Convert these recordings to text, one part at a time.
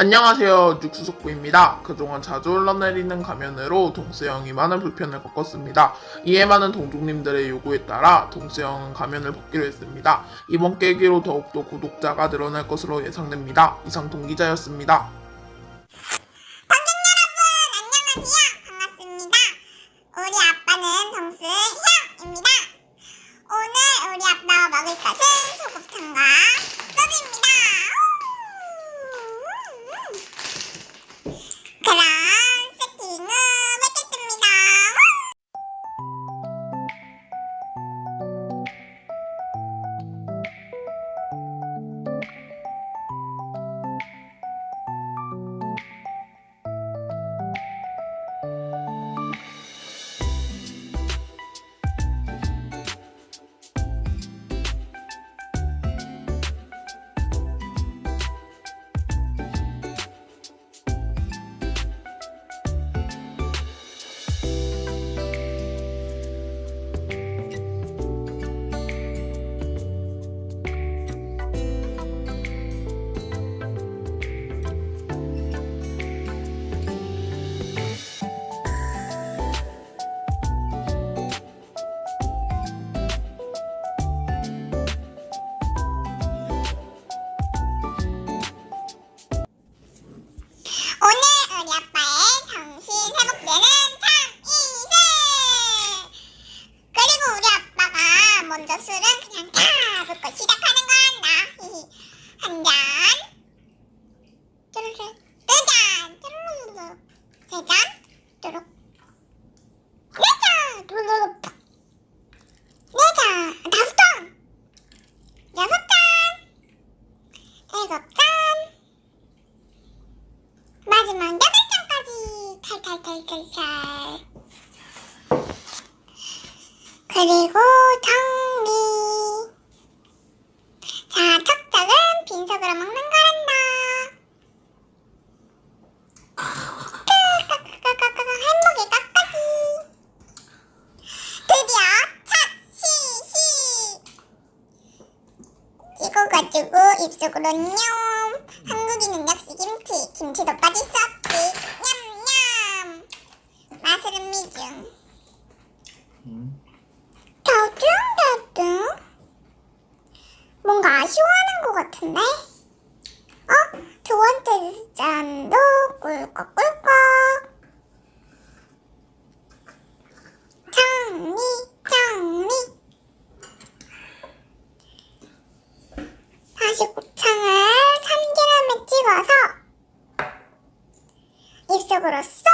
안녕하세요. 육수숙부입니다. 그동안 자주 흘러내리는 가면으로 동수형이 많은 불편을 겪었습니다. 이에 많은 동족님들의 요구에 따라 동수형은 가면을 벗기로 했습니다. 이번 계기로 더욱더 구독자가 늘어날 것으로 예상됩니다. 이상 동기자였습니다. 먹을 것은 소곱창과 먼저 술은 그냥 다 붓고 시작하는 거란다 한잔. 쭈르르 두잔. 쭈르르 세잔. 쭈르 네잔. 쭈르르 네잔. 다섯 잔 여섯 잔. 일곱 잔. 마지막 여덟 장까지. 탈탈탈탈탈 그리고 정리 자 척척은 빈속으로 먹는 거란다 끄끄끄끄끄 행복의 끝까지 드디어 첫 시시 입속으로 냠 한국인은 역시 김치 김치도 빠질 수 없지. 냠냠. 맛은 미중 더뚱더뚱 뭔가 아쉬워하는 것 같은데? 어? 두 번째 잔도 꿀꺽꿀꺽. 정리 정리. 다시 곱창을 참기름에 찍어서 쏙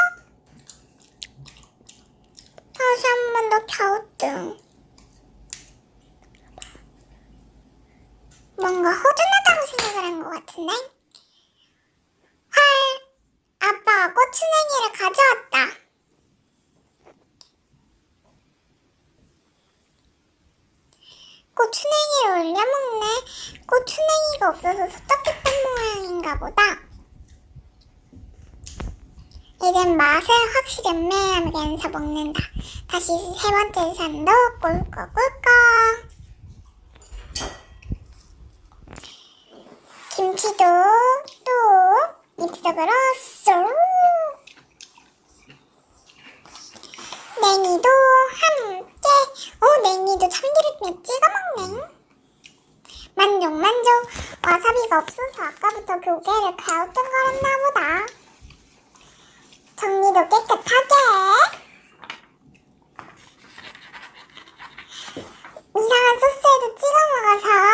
다시 한 번 더 갸우뚱 뭔가 허전하다고 생각을 한 것 같은데 헐 아빠가 고추냉이를 가져왔다 고추냉이를 올려 먹네. 고추냉이가 없어서 섭섭했던 모양인가 보다. 이젠 맛을 확실히 음미하면서 먹는다. 다시 세 번째 산도 꿀꺽꿀꺽. 김치도 또 입속으로 쏙. 냉이도 함께. 오, 냉이도 참기름에 찍어 먹네. 만족, 만족. 와사비가 없어서 아까부터 교계를 가었던 거였나 보다. 정리도 깨끗하게. 이상한 소스에도 찍어 먹어서.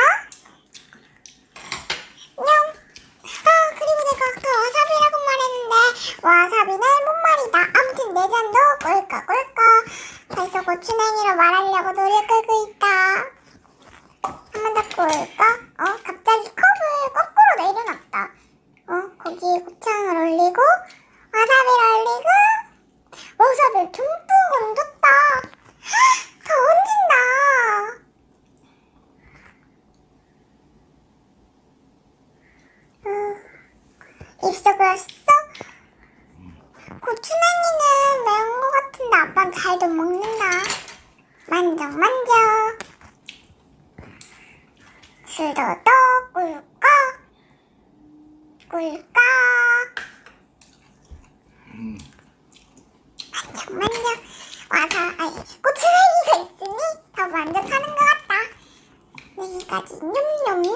꿀꺽. 꿀꺽. 음. 아, 잠만요. 와서 아이, 고추냉이가 있으니 더 만족하는 것 같다. 여기까지 냠냠냠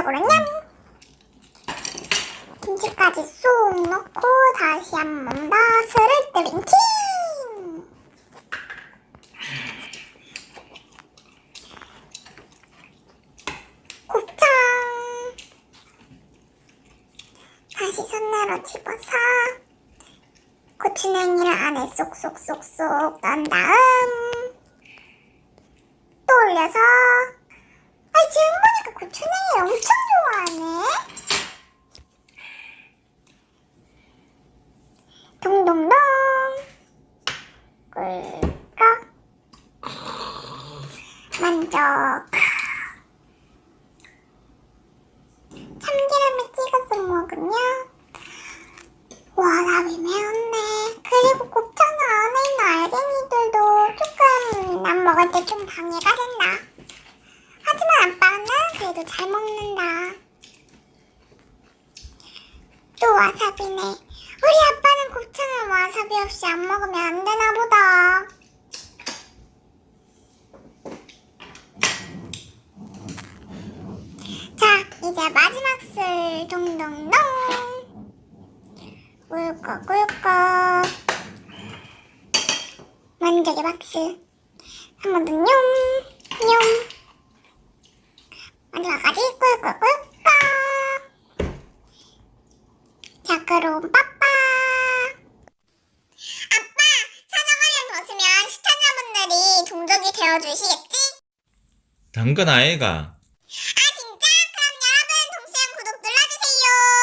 입속으로 냠! 김치까지 쏙 넣고 다시 한 번 더 술을 드링킹 곱창! 다시 손으로 집어서 고추냉이를 안에 쏙쏙쏙쏙 넣은 다음 또 올려서 아이 지금 보니까 고추냉이를 엄청 좋아하네. 동동동 꿀꺽. 만족. 참기름에 찍어서 먹으면 와사비 매운데. 그리고 곱창 안에 있는 알갱이들도 조금 난 먹을 때좀 방해가 된다 하지만 아빠는 그래도 잘 먹는다 또 와사비네. 우리 아빠는 곱창을 와사비 없이 안 먹으면 안 되나 보다. 자 이제 마지막 술. 동동동 꿀꺽 꿀꺽 만족의 박수. 한번 더 뇽 뇽. 마지막까지 꿀꿀꿀꺽 자 그럼 빠빠 아빠 사정하면 벗으면 시청자분들이 동족이 되어주시겠지? 당근 아이가